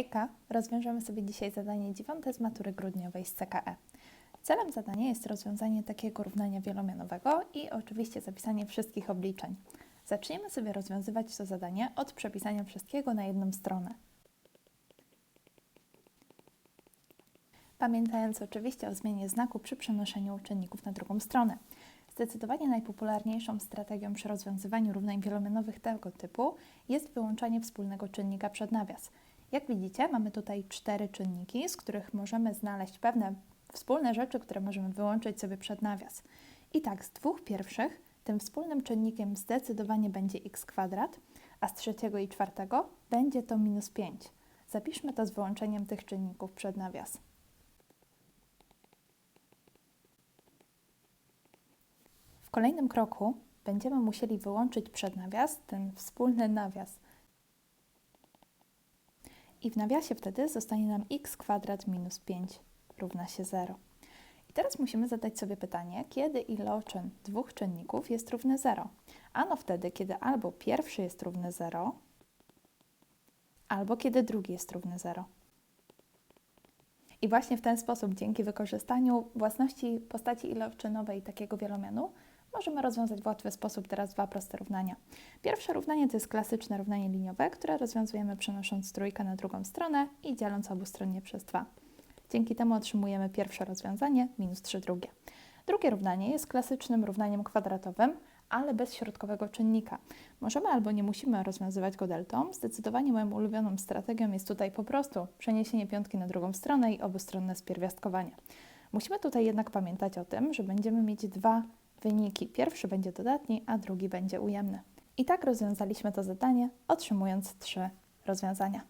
Hejka, rozwiążemy sobie dzisiaj zadanie dziewiąte z matury grudniowej z CKE. Celem zadania jest rozwiązanie takiego równania wielomianowego i oczywiście zapisanie wszystkich obliczeń. Zaczniemy sobie rozwiązywać to zadanie od przepisania wszystkiego na jedną stronę. Pamiętając oczywiście o zmianie znaku przy przenoszeniu czynników na drugą stronę. Zdecydowanie najpopularniejszą strategią przy rozwiązywaniu równań wielomianowych tego typu jest wyłączanie wspólnego czynnika przed nawias. Jak widzicie, mamy tutaj cztery czynniki, z których możemy znaleźć pewne wspólne rzeczy, które możemy wyłączyć sobie przed nawias. I tak, z dwóch pierwszych tym wspólnym czynnikiem zdecydowanie będzie x kwadrat, a z trzeciego i czwartego będzie to minus 5. Zapiszmy to z wyłączeniem tych czynników przed nawias. W kolejnym kroku będziemy musieli wyłączyć przed nawias ten wspólny nawias. I w nawiasie wtedy zostanie nam x kwadrat minus 5 równa się 0. I teraz musimy zadać sobie pytanie, kiedy iloczyn dwóch czynników jest równy 0? Ano wtedy, kiedy albo pierwszy jest równy 0, albo kiedy drugi jest równy 0. I właśnie w ten sposób, dzięki wykorzystaniu własności postaci iloczynowej takiego wielomianu, możemy rozwiązać w łatwy sposób teraz dwa proste równania. Pierwsze równanie to jest klasyczne równanie liniowe, które rozwiązujemy przenosząc trójkę na drugą stronę i dzieląc obustronnie przez 2. Dzięki temu otrzymujemy pierwsze rozwiązanie, minus 3 drugie. Drugie równanie jest klasycznym równaniem kwadratowym, ale bez środkowego czynnika. Możemy albo nie musimy rozwiązywać go deltą. Zdecydowanie moją ulubioną strategią jest tutaj po prostu przeniesienie piątki na drugą stronę i obustronne spierwiastkowanie. Musimy tutaj jednak pamiętać o tym, że będziemy mieć dwa wyniki. Pierwszy będzie dodatni, a drugi będzie ujemny. I tak rozwiązaliśmy to zadanie, otrzymując trzy rozwiązania.